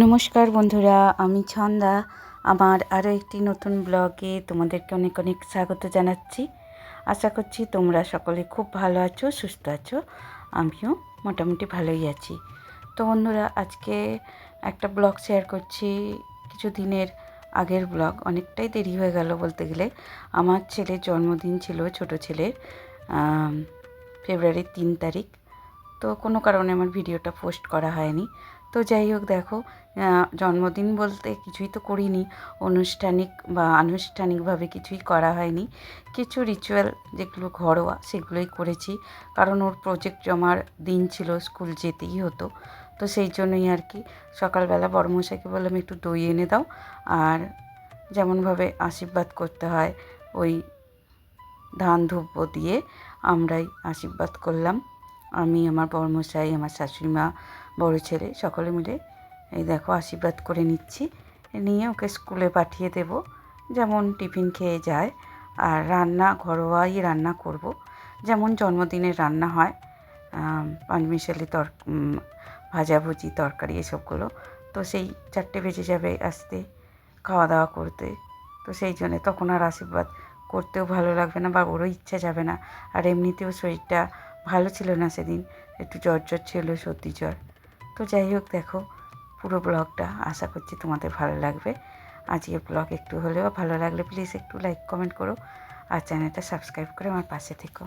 নমস্কার বন্ধুরা, আমি ছন্দা। আমার আরও একটি নতুন ব্লগে তোমাদেরকে অনেক অনেক স্বাগত জানাচ্ছি। আশা করছি তোমরা সকলে খুব ভালো আছো, সুস্থ আছো। আমিও মোটামুটি ভালোই আছি। তো বন্ধুরা, আজকে একটা ব্লগ শেয়ার করছি। কিছু দিনের আগের ব্লগ, অনেকটাই দেরি হয়ে গেল বলতে গেলে। আমার ছেলের জন্মদিন ছিল, ছোট ছেলের ফেব্রুয়ারির তিন তারিখ। তো কোনো কারণে আমার ভিডিওটা পোস্ট করা হয়নি। তো যাই হোক দেখো জন্মদিন বলতে কিছুই তো করিনি, অনুষ্ঠানিক বা আনুষ্ঠানিকভাবে কিছুই করা হয়নি। কিছু রিচুয়াল যেগুলো ঘরোয়া সেগুলোই করেছি, কারণ ওর প্রজেক্ট জমার দিন ছিল স্কুল যেতেই হতো। তো সেই জন্যই আর কি, সকালবেলা বড়মশাইকে বললাম, একটু দই এনে দাও। আর যেমনভাবে আশীর্বাদ করতে হয়, ওই ধান ধূপ দিয়ে আমরাই আশীর্বাদ করলাম। আমি, আমার বড়মশাই, আমার শাশুড়ি মা বড় ছেলে, সকলে মিলে এই দেখো আশীর্বাদ করে নিচ্ছি। নিয়ে ওকে স্কুলে পাঠিয়ে দেব। যেমন টিফিন খেয়ে যায়। আর রান্না, ঘরোয়াই রান্না করব। যেমন জন্মদিনের রান্না হয় পাঁচমিশালি তর ভাজাভুজি তরকারি এসবগুলো। তো সেই চারটে বেজে যাবে আসতে, খাওয়া দাওয়া করতে। তো সেই জন্যে তখন আর আশীর্বাদ করতেও ভালো লাগবে না বা ওরও ইচ্ছা যাবে না। আর এমনিতেও শরীরটা ভালো ছিল না সেদিন। একটু জ্বর জ্বর ছিল, সর্দি জ্বর। তো যাই হোক, দেখো, পুরো ব্লগটা আশা করছি তোমাদের ভালো লাগবে। আজকে ব্লগ একটু হলেও ভালো লাগলে প্লিজ একটু লাইক কমেন্ট করো। আর চ্যানেলটা সাবস্ক্রাইব করে আমার পাশে থেকো।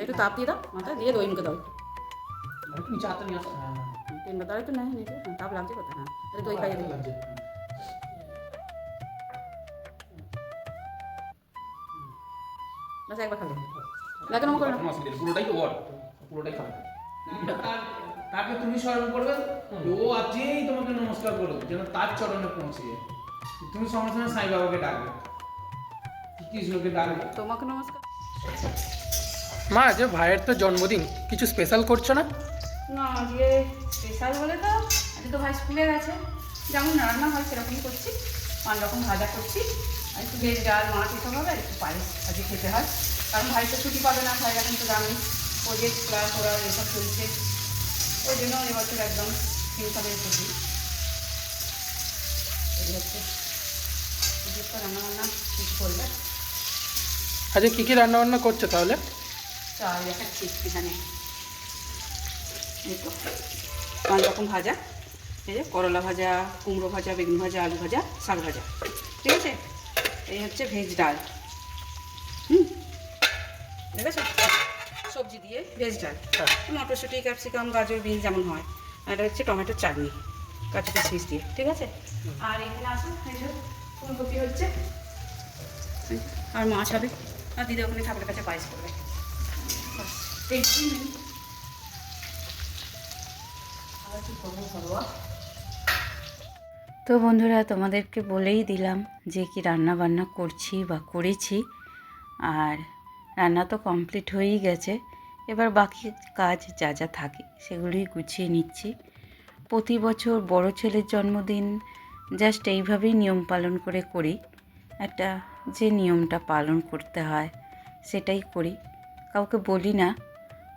একটু তাপ দিয়ে দাও মাথা দিয়ে দই মুখে দাও একটু একটু নিচে হাতটা নিয়ে আসো হ্যাঁ তিনবার দাও একটু নেই নিচে হ্যাঁ, তাপ লাগছে কোথায় হ্যাঁ একটু দই খাইয়ে দিই লাগছে বাস একবার খাবে লাগে নম করে না কোনো অসুবিধা নেই, পুরোটাই তো ওর পুরোটাই খাবে তার- তাকে তুমি স্মরণ করবে ও আজকেই তোমাকে নমস্কার করবে যেন তার চরণে পৌঁছে যায়। তুমি সঙ্গে সঙ্গে সাই বাবাকে ডাকবে কৃষ্ণকে ডাকবে তোমাকে নমস্কার মা যে ভাইয়ের তো জন্মদিন কিছু স্পেশাল করছ না? না আজকে স্পেশাল বলে তো আজকে তো ভাই স্কুলে গেছে। যেমন রান্না হয় সেরকমই করছি। পাঁচ রকম ভাজা করছি। আর একটু ভেজ ডাল মাছ এসব হবে আর একটু পায়েস আজকে খেতে হয়। কারণ ভাই তো ছুটি পাবে না ভাই এখন তো জানি প্রজেক্ট ক্লাস ওরা এসব চলছে। ওই জন্য এবছর একদম সিম্পলের ছুটি। এই হচ্ছে। আজকে তো রান্না বান্না ঠিক করবে। আজকে কী কী রান্না বান্না করছ তাহলে? চাল দেখাচ্ছি এখানে। এই তো পাঁচ রকম ভাজা। এই যে করলা ভাজা কুমড়ো ভাজা বেগুন ভাজা আলু ভাজা শাক ভাজা। ঠিক আছে? এই হচ্ছে ভেজ ডাল। হুম? দেখেছ? সবজি দিয়ে ভেজ ডাল। মটরশুঁটি ক্যাপসিকাম গাজর বিন যেমন হয়। আর এটা হচ্ছে টমেটোর চাটনি কাঁচা কিশমিশ দিয়ে। ঠিক আছে? আর এখানে আসুন ফুলকপি হচ্ছে। আর মাছ হবে আর দিদি ওখানে ঠাকুরের কাছে পায়েস করবে বাস, টেনশন নেই আর কি করব ঘরোয়া তো বন্ধুরা, তোমাদেরকে বলেই দিলাম যে কি রান্না বান্না করছি বা করেছি, আর রান্না তো কমপ্লিট হয়েই গেছে। এবার বাকি কাজ যা যা থাকে সেগুলোই গুছিয়ে নিচ্ছি। প্রতি বছর বড় ছেলের জন্মদিন জাস্ট এইভাবেই নিয়ম পালন করে করি। একটা যে নিয়মটা পালন করতে হয় সেটাই করি। কাউকে বলি না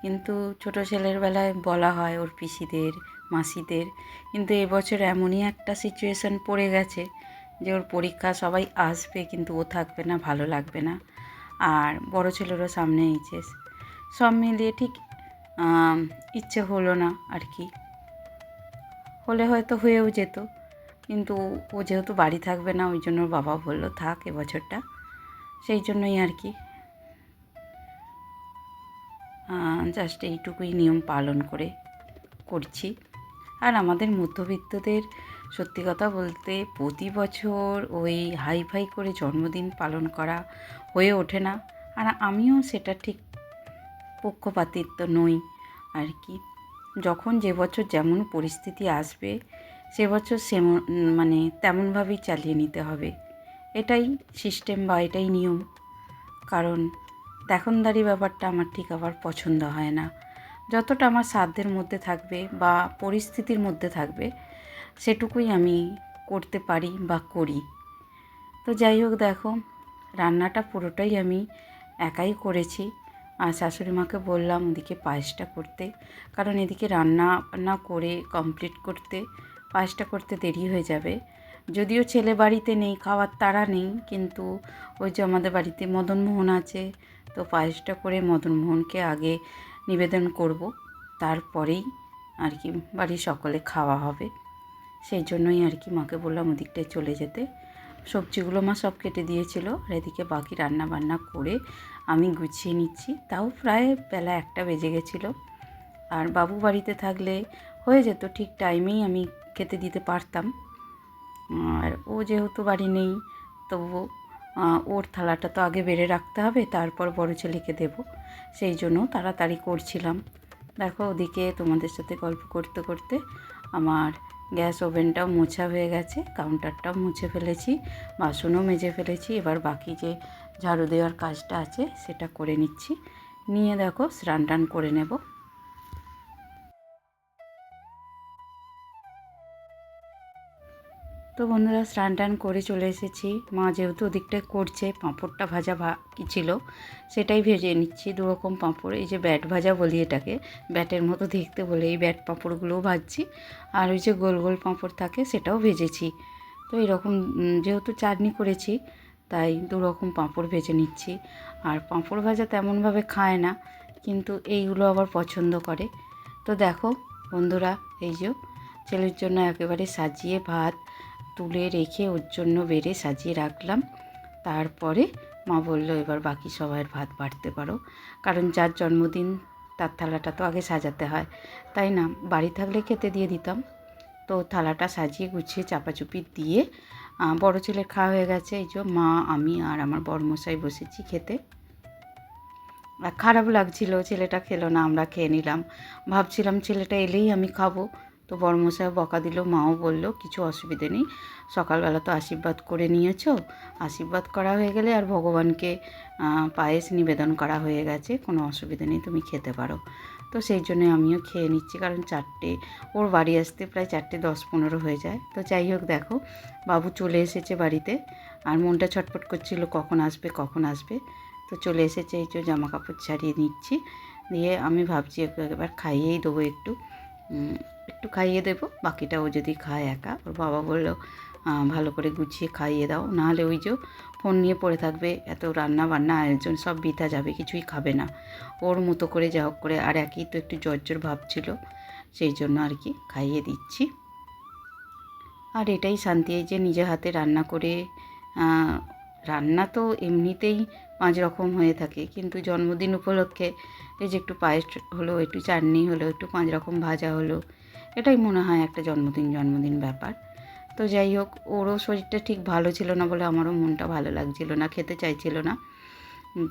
কিন্তু ছোট ছেলের বেলায় বলা হয় ওর পিসিদের, মাসিদের। কিন্তু এবছর এমনই একটা সিচুয়েশন পড়ে গেছে যে ওর পরীক্ষা সবাই আসবে কিন্তু ও থাকবে না, ভালো লাগবে না। আর বড় ছেলেরও সামনে এইচএস সব মিলিয়ে ঠিক ইচ্ছে হলো না আর কি। হলে হয়তো হয়েও যেত। কিন্তু ও যেহেতু বাড়ি থাকবে না, ওই জন্য বাবা বলল, থাক এবছরটা সেই জন্যই আর কি। জাস্ট এইটুকুই নিয়ম পালন করে করছি। আর আমাদের মধ্যবিত্তদের সত্যি কথা বলতে প্রতি বছর ওই হাই ফাই করে জন্মদিন পালন করা হয়ে ওঠে না। আর আমিও সেটা ঠিক পক্ষপাতিত্ব নই। আর কি, যখন যে বছর যেমন পরিস্থিতি আসবে, সে বছর সেমন মানে তেমনভাবেই চালিয়ে নিতে হবে। এটাই সিস্টেম বা এটাই নিয়ম। কারণ দেখনদারি ব্যাপারটা আমার ঠিক আবার পছন্দ হয় না। যতটা আমার সাধ্যের মধ্যে থাকবে বা পরিস্থিতির মধ্যে থাকবে, সেটুকুই আমি করতে পারি বা করি। তো যাই হোক দেখো, রান্নাটা পুরোটাই আমি একাই করেছি। আর শাশুড়ি মাকে বললাম ওদিকে পায়েসটা করতে। কারণ এদিকে রান্না বান্না করে কমপ্লিট করতে, পায়েসটা করতে দেরি হয়ে যাবে। যদিও ছেলে বাড়িতে নেই, খাওয়ার তারা নেই, কিন্তু ওই যে আমাদের বাড়িতে মদনমোহন আছে তো পায়েসটা করে মদনমোহনকে আগে নিবেদন করব তারপরেই আর কি বাড়ির সকলে খাওয়া হবে। সেই জন্যই আর কি মাকে বললাম ওদিকটায় চলে যেতে। সবজিগুলো মা সব কেটে দিয়েছিল আর এদিকে বাকি রান্না বান্না করে আমি গুছিয়ে নিচ্ছি। তাও প্রায় বেলা একটা বেজে গেছিল। আর বাবু বাড়িতে থাকলে হয়ে যেত ঠিক টাইমেই আমি খেতে দিতে পারতাম। আর ও যেহেতু বাড়ি নেই তবু আহ, ওর থালাটা তো আগে বেড়ে রাখতে হবে, তারপর বড় ছেলেকে দেব। সেই জন্য তাড়াতাড়ি করছিলাম। দেখো ওদিকে তোমাদের সাথে গল্প করতে করতে আমার গ্যাস ওভেনটাও মোছা হয়ে গেছে, কাউন্টারটাও মুছে ফেলেছি, বাসনও মেজে ফেলেছি। এবার বাকি যে ঝাড়ু দেওয়ার কাজটা আছে, সেটা করে নিচ্ছি। নিয়ে দেখো স্নান টান করে নেব। তো বন্ধুরা, স্নান টান করে চলে এসেছি। মা যেহেতু ওদিকটায় করছে, পাঁপড়টা ভাজা বাকি ছিল, সেটাই ভেজে নিচ্ছি দু রকম পাঁপড়। এই যে ব্যাট ভাজা বলি এটাকে, ব্যাটের মতো দেখতে বলে এই ব্যাট পাঁপড়গুলোও ভাজছি। আর ওই যে গোল গোল পাঁপড় থাকে, সেটাও ভেজেছি। তো এরকম যেহেতু চাটনি করেছি, তাই দু রকম পাঁপড় ভেজে নিচ্ছি। আর পাঁপড় ভাজা তেমনভাবে খায় না, কিন্তু এইগুলো আবার পছন্দ করে। তো দেখো বন্ধুরা, এই যে ছেলের জন্য একেবারে সাজিয়ে ভাত তুলে রেখে ওর জন্য বেড়ে সাজিয়ে রাখলাম। তারপরে মা বলল, এবার বাকি সবাইয়ের ভাত বাড়তে পারো। কারণ যার জন্মদিন, তার থালাটা তো আগে সাজাতে হয়। তাই না? বাড়ি থাকলে খেতে দিয়ে দিতাম। তো থালাটা সাজিয়ে গুছিয়ে চাপাচুপি দিয়ে বড় ছেলের খাওয়া হয়ে গেছে। এই যে মা, আমি আর আমার বড়মশাই বসেছি খেতে। আর খারাপ লাগছিল, ছেলেটা খেলো না, আমরা খেয়ে নিলাম। ভাবছিলাম ছেলেটা এলেই আমি খাব। তো বড়মশাই বকা দিল, মাও বলল, কিছু অসুবিধে নেই, সকালবেলা তো আশীর্বাদ করে নিয়েছ, আশীর্বাদ করা হয়ে গেলে আর ভগবানকে পায়েস নিবেদন করা হয়ে গেছে, কোনো অসুবিধা নেই, তুমি খেতে পারো। তো সেই জন্য আমিও খেয়ে নিচ্ছি, কারণ চারটে, ওর বাড়ি আসতে প্রায় চারটে দশ পনেরো হয়ে যায়। তো যাই হোক, দেখো, বাবু চলে এসেছে বাড়িতে, আর মনটা ছটফট করছিল, কখন আসবে কখন আসবে। তো চলে এসেছে, এই যে জামা কাপড় ছাড়িয়ে নিচ্ছি, দিয়ে আমি ভাবছি ওকে এবার খাইয়েই দেবো একটু। একটু খাইয়ে দেবো বাকিটা ও যদি খায় একা। ওর বাবা বলল ভালো করে গুছিয়ে খাইয়ে দাও, নাহলে ওই যে ফোন নিয়ে পড়ে থাকবে, এত রান্না বান্না আয়োজন সব বৃথা যাবে, কিছুই খাবে না। ওর মতো করে যা হোক করে, আর একই তো একটু জ্বর ভাব ছিল, সেই জন্য আর কি খাইয়ে দিচ্ছি। আর এটাই শান্তি যে নিজে হাতে রান্না করে রান্না তো এমনিতেই পাঁচ রকম হয়ে থাকে, কিন্তু জন্মদিন উপলক্ষে এই যে একটু পায়েস হলো, একটু চাটনি হলো, একটু পাঁচ রকম ভাজা হলো এটাই মনে হয় একটা জন্মদিন জন্মদিন ব্যাপার। তো যাই হোক, ওরও শরীরটা ঠিক ভালো ছিল না বলে আমারও মনটা ভালো লাগছিল না, খেতে চাইছিল না।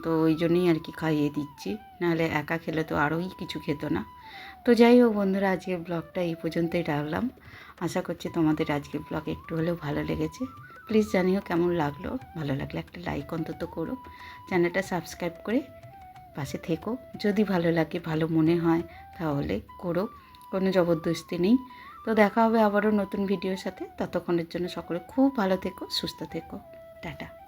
তো ওই জন্যই আর কি খাইয়ে দিচ্ছি। নাহলে একা খেলে তো আরোই কিছু খেত না। তো যাই হোক বন্ধুরা, আজকের ব্লগটা এই পর্যন্তই রাখলাম। আশা করছি তোমাদের আজকে ব্লগ একটু হলেও ভালো লেগেছে। প্লিজ জানিও কেমন লাগল। ভালো লাগলে একটা লাইক অন্তত করো। চ্যানেলটা সাবস্ক্রাইব করে পাশে থেকো। যদি ভালো লাগে, ভালো মনে হয়, তাহলে করো। কোনো জবরদস্তি নেই। তো দেখা হবে আবারও নতুন ভিডিওর সাথে। ততক্ষণের জন্য সকলে খুব ভালো থেকো, সুস্থ থেকো। টাটা।